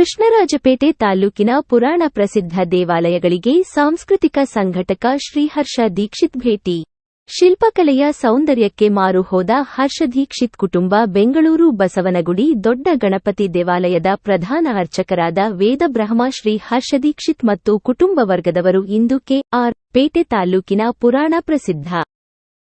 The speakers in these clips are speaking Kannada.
ಕೃಷ್ಣರಾಜಪೇಟೆ ತಾಲೂಕಿನ ಪುರಾಣ ಪ್ರಸಿದ್ಧ ದೇವಾಲಯಗಳಿಗೆ ಸಾಂಸ್ಕೃತಿಕ ಸಂಘಟಕ ಶ್ರೀಹರ್ಷ ದೀಕ್ಷಿತ್ ಭೇಟಿ. ಶಿಲ್ಪಕಲೆಯ ಸೌಂದರ್ಯಕ್ಕೆ ಮಾರು ಹೋದ ಹರ್ಷ ದೀಕ್ಷಿತ್ ಕುಟುಂಬ ಬೆಂಗಳೂರು ಬಸವನಗುಡಿ ದೊಡ್ಡ ಗಣಪತಿ ದೇವಾಲಯದ ಪ್ರಧಾನ ಅರ್ಚಕರಾದ ವೇದಬ್ರಹ್ಮ ಶ್ರೀ ಹರ್ಷ ದೀಕ್ಷಿತ್ ಮತ್ತು ಕುಟುಂಬ ವರ್ಗದವರು ಇಂದು ಕೆಆರ್ ಪೇಟೆ ತಾಲೂಕಿನ ಪುರಾಣ ಪ್ರಸಿದ್ಧ.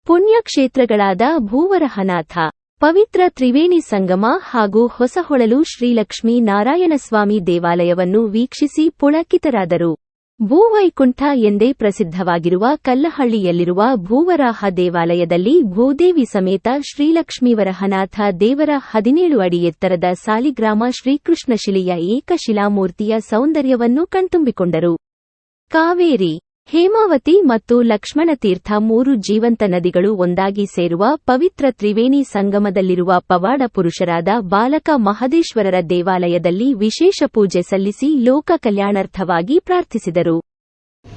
ಪುಣ್ಯಕ್ಷೇತ್ರಗಳಾದ ಭೂವರಹನಾಥ ಪವಿತ್ರ ತ್ರಿವೇಣಿ ಸಂಗಮ ಹಾಗೂ ಹೊಸಹೊಳಲು ಶ್ರೀಲಕ್ಷ್ಮೀ ನಾರಾಯಣಸ್ವಾಮಿ ದೇವಾಲಯವನ್ನು ವೀಕ್ಷಿಸಿ ಪುಳಕಿತರಾದರು. ಭೂವೈಕುಂಠ ಎಂದೇ ಪ್ರಸಿದ್ಧವಾಗಿರುವ ಕಲ್ಲಹಳ್ಳಿಯಲ್ಲಿರುವ ಭೂವರಾಹ ದೇವಾಲಯದಲ್ಲಿ ಭೂದೇವಿ ಸಮೇತ ಶ್ರೀಲಕ್ಷ್ಮೀವರಹನಾಥ ದೇವರ ಹದಿನೇಳು ಅಡಿ ಎತ್ತರದ ಸಾಲಿಗ್ರಾಮ ಶ್ರೀಕೃಷ್ಣಶಿಲೆಯ ಏಕಶಿಲಾಮೂರ್ತಿಯ ಸೌಂದರ್ಯವನ್ನು ಕಣ್ತುಂಬಿಕೊಂಡರು. ಕಾವೇರಿ ಹೇಮಾವತಿ ಮತ್ತು ಲಕ್ಷ್ಮಣತೀರ್ಥ ಮೂರು ಜೀವಂತ ನದಿಗಳು ಒಂದಾಗಿ ಸೇರುವ ಪವಿತ್ರ ತ್ರಿವೇಣಿ ಸಂಗಮದಲ್ಲಿರುವ ಪವಾಡ ಪುರುಷರಾದ ಬಾಲಕ ಮಹದೇಶ್ವರರ ದೇವಾಲಯದಲ್ಲಿ ವಿಶೇಷ ಪೂಜೆ ಸಲ್ಲಿಸಿ ಲೋಕ ಕಲ್ಯಾಣಾರ್ಥವಾಗಿ ಪ್ರಾರ್ಥಿಸಿದರು.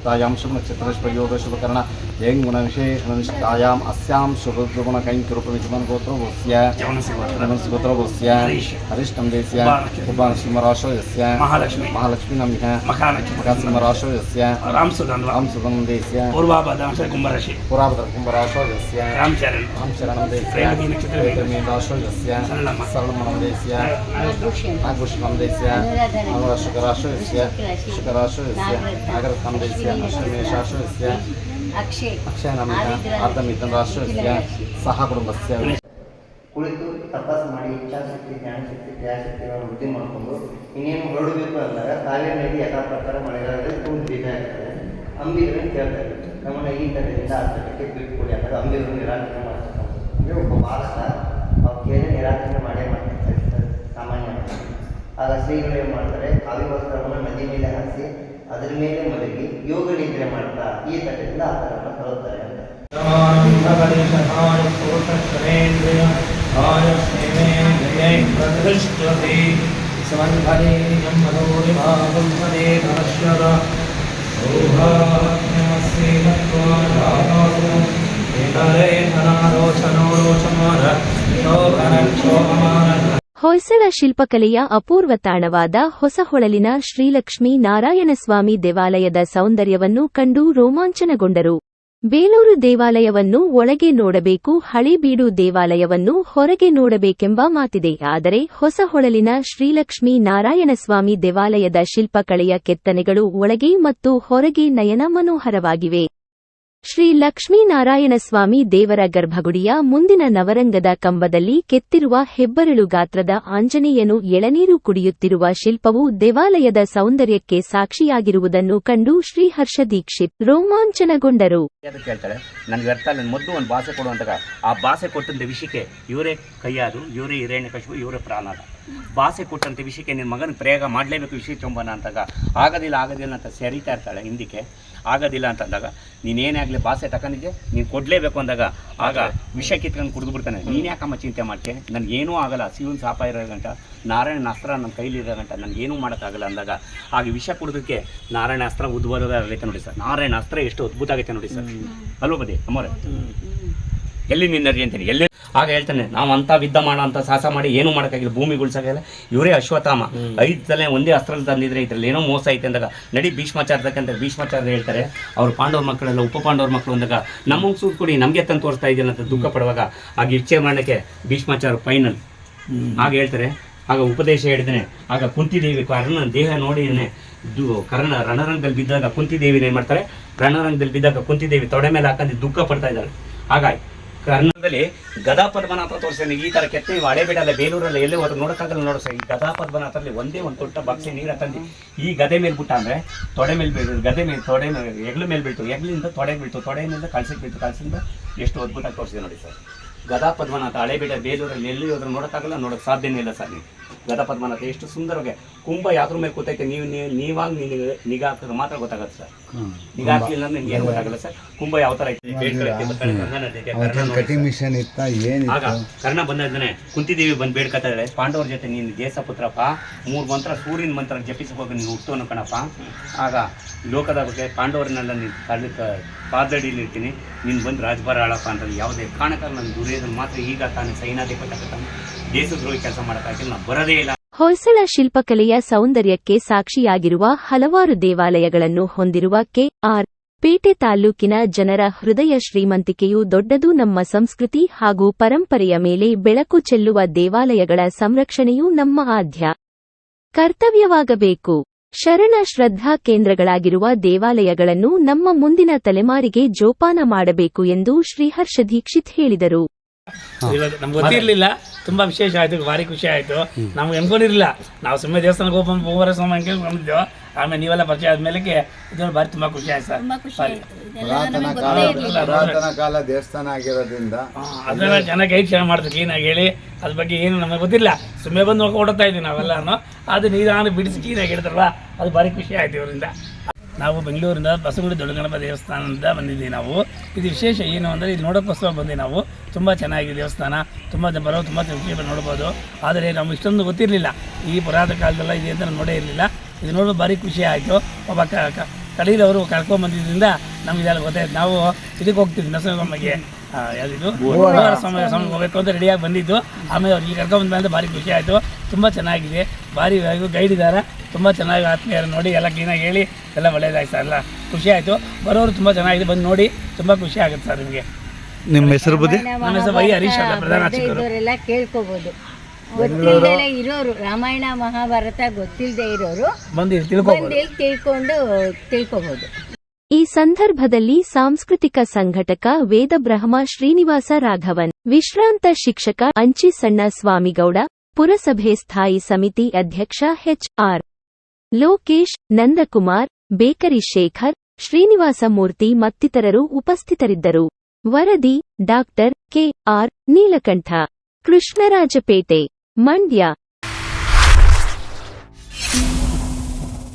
तद्धितायां शुभनक्षत्रप्रयोगशुभ कर्ण यं गुणविषये अनुष्ठायाम् अस्यां शुभगुणकैं किरूपमिति मनगोत्रोभूस्य मनस्गोत्रोभूस्य हरिष्टं देस्य सिंहराशो यस्य महालक्ष्मी नम्यः मखासिंहराशो यस्य रामसुधं देस्य कुम्भराशि पुराभद्र कुम्भराशो यस्य रामचरणं देस्य राशो यस्य सरलमणं देस्य आगुष्णं देस्य अनुराशुकराशो यस्य शुकराशो यस्य नागरथं देस्य अश्वमेषाशो यस्य ಅಕ್ಷಯ್ ಅಕ್ಷಯನಮಿತ ಅರ್ಧಮಿತಂ ರಾಷ್ಟ್ರಸ್ಯ ಸಹ ಕುಟುಂಬಸ್ಯ ಕುಳಿತು ತಪಸ್ಸು ಮಾಡಿ ಇಚ್ಛಾಶಕ್ತಿ ಜ್ಞಾನಶಕ್ತಿ ಕ್ರಿಯಾಶಕ್ತಿಗಳನ್ನು ವೃದ್ಧಿ ಮಾಡಿಕೊಂಡು ಇನ್ನೇನು ಹೊರಡಬೇಕು ಅಂದಾಗ ಕಾವೇರಿ ನದಿ ಯಥಾ ಪ್ರಕಾರ ಮಳೆಗಾಲದಲ್ಲಿ ತುಂಬ ಬೀಜ ಇರ್ತದೆ ಅಂಬಿಗರನ್ನು ಕೇಳ್ತಾರೆ ನಮ್ಮನ್ನ ಈ ತರದಿಂದ ಆ ತರಕ್ಕೆ ಬಿಟ್ಕೊಡಿ ಅಂದಾಗ ಅಂಬಿಗರು ನಿರಾಕರಣೆ ಮಾಡ್ತಕ್ಕಂಥದ್ದು ಅಂದರೆ ಒಬ್ಬ ಬಾಲಕ ಅವ್ರು ಕೇಳಿ ನಿರಾಕರಣೆ ಮಾಡೇ ಮಾಡ್ತಾರೆ ಸರ್, ಸಾಮಾನ್ಯ ಆಗ ಶ್ರೀಗಳು ಏನು ಮಾಡ್ತಾರೆ ಕಾವಿ ವಸ್ತ್ರವನ್ನು ನದಿ ಮೇಲೆ ಹಾಕಿಸಿ ಅದರ ಮೇಲೆ ಮಲಗಿ ಯೋಗ ನಿದ್ರೆ ಮಾಡ್ತಾ ಈ ತರದಿಂದ ಆ ಥರವನ್ನು ಕಳುತ್ತಾರೆ ಅಂತ. ಹೊಯ್ಸಳ ಶಿಲ್ಪಕಲೆಯ ಅಪೂರ್ವ ತಾಣವಾದ ಹೊಸಹೊಳಲಿನ ಶ್ರೀಲಕ್ಷ್ಮೀ ನಾರಾಯಣಸ್ವಾಮಿ ದೇವಾಲಯದ ಸೌಂದರ್ಯವನ್ನು ಕಂಡು ರೋಮಾಂಚನಗೊಂಡರು. ಬೇಲೂರು ದೇವಾಲಯವನ್ನು ಒಳಗೆ ನೋಡಬೇಕು, ಹಳೇಬೀಡು ದೇವಾಲಯವನ್ನು ಹೊರಗೆ ನೋಡಬೇಕೆಂಬ ಮಾತಿದೆ. ಆದರೆ ಹೊಸಹೊಳಲಿನ ಶ್ರೀಲಕ್ಷ್ಮೀ ನಾರಾಯಣಸ್ವಾಮಿ ದೇವಾಲಯದ ಶಿಲ್ಪಕಲೆಯ ಕೆತ್ತನೆಗಳು ಒಳಗೆ ಮತ್ತು ಹೊರಗೆ ನಯನ ಮನೋಹರವಾಗಿವೆ. ಶ್ರೀ ಲಕ್ಷ್ಮೀನಾರಾಯಣಸ್ವಾಮಿ ದೇವರ ಗರ್ಭಗುಡಿಯ ಮುಂದಿನ ನವರಂಗದ ಕಂಬದಲ್ಲಿ ಕೆತ್ತಿರುವ ಹೆಬ್ಬರಳು ಗಾತ್ರದ ಆಂಜನೇಯನು ಎಳನೀರು ಕುಡಿಯುತ್ತಿರುವ ಶಿಲ್ಪವು ದೇವಾಲಯದ ಸೌಂದರ್ಯಕ್ಕೆ ಸಾಕ್ಷಿಯಾಗಿರುವುದನ್ನು ಕಂಡು ಶ್ರೀಹರ್ಷ ದೀಕ್ಷಿತ್ ರೋಮಾಂಚನಗೊಂಡರು. ಭಾಷೆ ಕೊಟ್ಟಂಥ ವಿಷಯಕ್ಕೆ ನಿನ್ನ ಮಗನ ಪ್ರಯೋಗ ಮಾಡಲೇಬೇಕು ವಿಷಯ ಚೊಂಬನ ಅಂತಾಗ ಆಗೋದಿಲ್ಲ ಆಗೋದಿಲ್ಲ ಅಂತ ಸರಿತಾ ಇರ್ತಾಳೆ ಹಿಂದಕ್ಕೆ ಆಗೋದಿಲ್ಲ ಅಂತಂದಾಗ ನೀನೇನೇ ಆಗಲಿ ಭಾಷೆ ತಗೊಂಡಿದ್ದೆ ನೀನು ಕೊಡಲೇಬೇಕು ಅಂದಾಗ ಆಗ ವಿಷ ಕಿತ್ಕೊಂಡು ಕುಡಿದು ಬಿಡ್ತಾನೆ. ನೀನು ಯಾಕಮ್ಮ ಚಿಂತೆ ಮಾಡ್ತೆ ನನಗೇನೂ ಆಗಲ್ಲ. ಶಿವನ್ ಸಾಪ ಇರೋ ಗಂಟ ನಾರಾಯಣ ಅಸ್ತ್ರ ನನ್ನ ಕೈಲಿ ಇರೋ ಗಂಟ ನನಗೇನೂ ಮಾಡೋಕ್ಕಾಗಲ್ಲ ಅಂದಾಗ ಆಗ ವಿಷ ಕುಡಿದಕ್ಕೆ ನಾರಾಯಣ ಅಸ್ತ್ರ ಉದ್ಭವದಾಗೈತೆ ನೋಡಿ ಸರ್. ನಾರಾಯಣ ಅಸ್ತ್ರ ಎಷ್ಟು ಅದ್ಭುತ ಆಗೈತೆ ನೋಡಿ ಸರ್. ಅಲ್ವ ಬದಿ? ಅಮ್ಮವ್ರೆ? ಎಲ್ಲಿ ನಿನ್ನರಿ ಅಂತೀನಿ? ಎಲ್ಲಿ? ಆಗ ಹೇಳ್ತಾನೆ, ನಾವು ಅಂತ ಯುದ್ಧ ಮಾಡೋ ಅಂತ ಸಾಹಸ ಮಾಡಿ ಏನು ಮಾಡೋಕ್ಕಾಗಿಲ್ಲ, ಭೂಮಿ ಉಳ್ಸೋಕ್ಕಾಗಿಲ್ಲ ಇವರೇ ಅಶ್ವತ್ಥಾಮ. ಐದು ಒಂದೇ ಅಸ್ತ್ರದಲ್ಲಿ ತಂದಿದ್ರೆ ಇದ್ರಲ್ಲಿ ಏನೋ ಮೋಸ ಐತೆ ಅಂದಾಗ, ನಡಿ ಭೀಷ್ಮಾಚಾರ್ಯಕ್ಕಂತ ಭೀಷ್ಮಾಚಾರ ಹೇಳ್ತಾರೆ. ಅವ್ರ ಪಾಂಡವ್ರ ಮಕ್ಕಳೆಲ್ಲ, ಉಪ ಪಾಂಡವ್ರ ಮಕ್ಕಳು ಅಂದಾಗ ನಮಗೆ ಸೂಟ್ ಕೊಡಿ, ನಮಗೆ ತಂದು ತೋರಿಸ್ತಾ ಇದೆಯಲ್ಲ ಅಂತ ದುಃಖ ಪಡುವಾಗ ಆಗ ಇಚ್ಛೆ ಮಾಡೋಕ್ಕೆ ಭೀಷ್ಮಾಚಾರ ಫೈನಲ್ ಆಗ ಹೇಳ್ತಾರೆ, ಆಗ ಉಪದೇಶ ಹೇಳಿದ್ದೇನೆ, ಆಗ ಕುಂತಿದೇವಿ ಕರ್ಣ ದೇಹ ನೋಡಿ ಕರ್ಣ ರಣರಂಗದಲ್ಲಿ ಬಿದ್ದಾಗ ಕುಂತಿದೇವಿನ ಏನು ಮಾಡ್ತಾರೆ? ರಣರಂಗದಲ್ಲಿ ಬಿದ್ದಾಗ ಕುಂತಿದೇವಿ ತೊಡೆ ಮೇಲೆ ಹಾಕೊಂಡು ದುಃಖ ಪಡ್ತಾ ಇದ್ದಾರೆ. ಆಗ ಕರ್ನಾಟಕದಲ್ಲಿ ಗದಾ ಪದ್ಮನಾಥ ತೋರಿಸ್ತಾನೆ ಈ ತರ ಕೆತ್ತ ಹಳೆ ಬಿಡಲ್ಲ ಬೇಲೂರಲ್ಲಿ ಎಲ್ಲೇ ಹೋದ್ರೆ ನೋಡೋಕ್ಕಾಗಲ್ಲ ನೋಡ ಸರ್. ಈ ಗದಾ ಪದ್ಮನಾಥರಲ್ಲಿ ಒಂದೇ ಒಂದು ದೊಡ್ಡ ಬಕ್ಸಿ ನೀರು ತಂದು. ಈ ಗದೆ ಮೇಲೆ ಬಿಟ್ಟ ಅಂದ್ರೆ ತೊಡೆ ಮೇಲೆ ಬೀಳು ಗದೆ ಮೇಲೆ, ತೊಡೆ ಮೇಲೆ ಮೇಲೆ ಬೀಳ್ತು. ಎಗ್ಲಿಂದ ತೊಡೆ ಬೀಳ್ತು. ತೊಡೆಯಿಂದ ಕಳ್ಸಕ್ಕೆ ಬೀಳ್ತು. ಕಳ್ಸಿಂದ ಎಷ್ಟು ಅದ್ಭುತ ತೋರಿಸಿದೆ ನೋಡಿ ಸರ್. ಗದಾ ಪದ್ಮನಾಥ ಹಳೆಬೀಡ ಬೇಲೂರಲ್ಲಿ ಎಲ್ಲಿ ಹೋದ್ರೆ ನೋಡೋಕ್ಕಾಗಲ್ಲ, ನೋಡೋಕೆ ಸಾಧ್ಯನೇ ಇಲ್ಲ ಸರ್ ನೀವು ಗದಾ ಪದ್ಮನಾಥ ಎಷ್ಟು ಸುಂದರವಾಗಿ ಕುಂಭ ಯಾವ್ದ್ರ ಮೇಲೆ ಕೂತೈತೆ. ನೀವು ನೀವು ನೀವಾಗ ನಿಗಾ ಹಾಕಿದ್ರೆ ಮಾತ್ರ ಗೊತ್ತಾಗತ್ತೆ ಸರ್. ನಿಗಾ ಹಾಕ್ಲಿಲ್ಲ ಅಂದ್ರೆ ನಿಮ್ಗೆ ಏನು ಗೊತ್ತಾಗಲ್ಲ ಸರ್. ಕುಂಭ ಯಾವ ಥರ ಐತೆ? ಮಿಷನ್ ಇತ್ತ? ಆಗ ಕರ್ಣ ಬಂದಿದ್ದಾನೆ ಕುಂತಿದೇವಿ ಬಂದು ಬೇಡ್ಕತ್ತಾರೆ ಪಾಂಡವರ ಜೊತೆ ನೀನು ದೇಶ ಪುತ್ರಪ್ಪ. ಮೂರು ಮಂತ್ರ ಸೂರ್ಯನ ಮಂತ್ರ ಜಪಿಸಬೇಕು ನೀನು ಹುಟ್ಟೋನು ಕಣಪ್ಪ. ಆಗ ಲೋಕದ ಬಗ್ಗೆ ಪಾಂಡವರನ್ನೆಲ್ಲ ನೀನು ತಳ್ಳಿ ಪಾದಡಿಯಲ್ಲಿ ಇರ್ತೀನಿ ನೀನು ಬಂದು ರಾಜಭಾರ ಆಳಪ್ಪ ಅಂತ ಯಾವುದೇ ಕಾರಣಕ್ಕಾಗಿ ನನ್ನ ದುರ್ಯೋಧನ ಮಾತ್ರ ಈಗ ತಾನೇ ಸೈನಾಧಿಪತಿ ದೇಶದ್ರೋಹಿ ಕೆಲಸ ನಾನು ಬರೋದೇ ಇಲ್ಲ. ಹೊಯ್ಸಳ ಶಿಲ್ಪಕಲೆಯ ಸೌಂದರ್ಯಕ್ಕೆ ಸಾಕ್ಷಿಯಾಗಿರುವ ಹಲವಾರು ದೇವಾಲಯಗಳನ್ನು ಹೊಂದಿರುವ ಕೆಆರ್ ಪೇಟೆ ತಾಲೂಕಿನ ಜನರ ಹೃದಯ ಶ್ರೀಮಂತಿಕೆಯು ದೊಡ್ಡದು. ನಮ್ಮ ಸಂಸ್ಕೃತಿ ಹಾಗೂ ಪರಂಪರೆಯ ಮೇಲೆ ಬೆಳಕು ಚೆಲ್ಲುವ ದೇವಾಲಯಗಳ ಸಂರಕ್ಷಣೆಯೂ ನಮ್ಮ ಆದ್ಯ. ಕರ್ತವ್ಯವಾಗಬೇಕು. ಶರಣ ಶ್ರದ್ಧಾ ಕೇಂದ್ರಗಳಾಗಿರುವ ದೇವಾಲಯಗಳನ್ನು ನಮ್ಮ ಮುಂದಿನ ತಲೆಮಾರಿಗೆ ಜೋಪಾನ ಮಾಡಬೇಕು ಎಂದು ಶ್ರೀಹರ್ಷ ದೀಕ್ಷಿತ್ ಹೇಳಿದರು. ನಮ್ಗೆ ಗೊತ್ತಿರಲಿಲ್ಲ. ತುಂಬಾ ವಿಶೇಷ ಆಯ್ತು ಭಾರಿ ಖುಷಿ ಆಯ್ತು. ನಮ್ಗೆ ಅನ್ಕೊಂಡಿರಲಿಲ್ಲ. ನಾವು ಸುಮ್ಮನೆ ದೇವಸ್ಥಾನಕ್ಕೆ ಹೋಗಿ ಬಂದು ಮೂವರ ಸ್ವಾಮಿ ಅನ್ಕೊಂಡು ಬಂದಿದ್ದೆವು ಆಮೇಲೆ ನೀವೆಲ್ಲ ಪರಿಚಯ ಆದ್ಮೇಲೆ ಇದು ಭಾರಿ ತುಂಬಾ ಖುಷಿ ಆಯ್ತು ಸರ್. ಪುರಾತನ ಕಾಲ ಪುರಾತನ ಕಾಲ ದೇವಸ್ಥಾನ ಆಗಿರೋದ್ರಿಂದ ಅದನ್ನ ಅದೆಲ್ಲ ಚೆನ್ನಾಗಿ ಐದು ಚೆನ್ನಾಗಿ ಮಾಡ್ತೀವಿ ಕ್ಲೀನಾಗಿ ಹೇಳಿ. ಅದ್ರ ಬಗ್ಗೆ ಏನು ನಮಗೆ ಗೊತ್ತಿಲ್ಲ. ಸುಮ್ಮನೆ ಬಂದು ಹೋಗಿ ಓಡತಾ ಇದ್ವಿ ನಾವೆಲ್ಲನೂ. ಅದು ನಿಧಾನ ಬಿಡಿಸಿ ಕ್ಲೀನಾಗಿ ಹೇಳ್ತಾರಲ್ಲ ಅದು ಭಾರಿ ಖುಷಿ ಆಯ್ತು ಇವರಿಂದ. ನಾವು ಬೆಂಗಳೂರಿಂದ ಬಸಗುಡಿ ದೊಡ್ಡಗಣಪ ದೇವಸ್ಥಾನದಿಂದ ಬಂದಿದ್ದೀವಿ ನಾವು. ಇದು ವಿಶೇಷ ಏನು ಅಂದರೆ ಇಲ್ಲಿ ನೋಡೋಕ್ಕೋಸ್ಕರ ಬಂದಿ ನಾವು ತುಂಬ ಚೆನ್ನಾಗಿದೆ ದೇವಸ್ಥಾನ, ತುಂಬ ಜನ ಬರೋ ತುಂಬ ವಿಷಯ ನೋಡ್ಬೋದು. ಆದರೆ ನಮ್ಗೆ ಇಷ್ಟೊಂದು ಗೊತ್ತಿರಲಿಲ್ಲ. ಈ ಪುರಾತನ ಕಾಲದಲ್ಲ ಇದೆ ಅಂತ ನೋಡೇ ಇರಲಿಲ್ಲ. ಇದು ನೋಡೋದು ಭಾರಿ ಖುಷಿ ಆಯಿತು. ಒಬ್ಬ ಕ ಅವರು ಕಡೆಯವರು ಕರ್ಕೊಂಬಂದಿದ್ದರಿಂದ ನಮ್ಗೆ ಇದೆಲ್ಲ ಗೊತ್ತಾಯ್ತು ನಾವು ಇದಕ್ಕೆ ಹೋಗ್ತಿದ್ವಿ ನರಸಿಂಹಸ್ವಾಮಿಗೆ. ಯಾವ್ದಿದು? ಸಮಯ ಸ್ವಾಮಿ ಸ್ವಾಮಿಗೆ ಹೋಗ್ಬೇಕು ಅಂತ ರೆಡಿಯಾಗಿ ಬಂದಿದ್ದು. ಆಮೇಲೆ ಅವ್ರಿಗೆ ಕರ್ಕೊಂಬಂದ ಬಂದ ಭಾರಿ ಖುಷಿ ಆಯಿತು. ತುಂಬ ಚೆನ್ನಾಗಿದೆ. ಭಾರಿ ಗೈಡ್ ಇದ್ದಾರೆ. ತುಂಬ ಚೆನ್ನಾಗಿ ಆತ್ಮೀಯರು ನೋಡಿ ಎಲ್ಲ ಕ್ಲೀನಾಗಿ ಹೇಳಿ ಎಲ್ಲ ಒಳ್ಳೇದಾಯ್ತು ಸರ್ ಎಲ್ಲ ಖುಷಿ ಆಯಿತು. ಬರೋರು ತುಂಬ ಚೆನ್ನಾಗಿದೆ ಬಂದು ನೋಡಿ ತುಂಬ ಖುಷಿ ಆಗುತ್ತೆ ಸರ್ ನಿಮಗೆ. ನಿಮ್ಮ ಹೆಸರು ಬುದ್ಧಿ? ನನ್ನ ಹೆಸರು ವೈ ಹರೀಶ್ ಅಂತ ಪ್ರಧಾನ ಅರ್ಚಕರು ಕೇಳ್ಕೋಬಹುದು ಗೊತ್ತಿಲ್ಲದೆ ಇರೋರು ರಾಮಾಯಣ ಮಹಾಭಾರತ ಗೊತ್ತಿಲ್ಲದೆ ಇರೋರು ಬಂದು ಇಲ್ಲಿ ತಿಳ್ಕೊಬೋದು. ಬಂದು ಇಲ್ಲಿ ತಿಳ್ಕೊಂಡು ತಿಳ್ಕೋಬಹುದು ಈ ಸಂದರ್ಭದಲ್ಲಿ ಸಾಂಸ್ಕೃತಿಕ ಸಂಘಟಕ ವೇದಬ್ರಹ್ಮ ಶ್ರೀನಿವಾಸ ರಾಘವನ್ ವಿಶ್ರಾಂತ ಶಿಕ್ಷಕ ಅಂಚಿ ಸಣ್ಣ ಸ್ವಾಮಿಗೌಡ ಪುರಸಭೆ ಸ್ಥಾಯಿ ಸಮಿತಿ ಅಧ್ಯಕ್ಷ ಎಚ್ಆರ್ ಲೋಕೇಶ್ ನಂದಕುಮಾರ್ ಬೇಕರಿ ಶೇಖರ್ ಶ್ರೀನಿವಾಸ ಮೂರ್ತಿ ಮತ್ತಿತರರು ಉಪಸ್ಥಿತರಿದ್ದರು. ವರದಿ ಡಾಕ್ಟರ್ ಕೆಆರ್ ನೀಲಕಂಠ. ಕೃಷ್ಣರಾಜಪೇಟೆ ಮಂಡ್ಯ.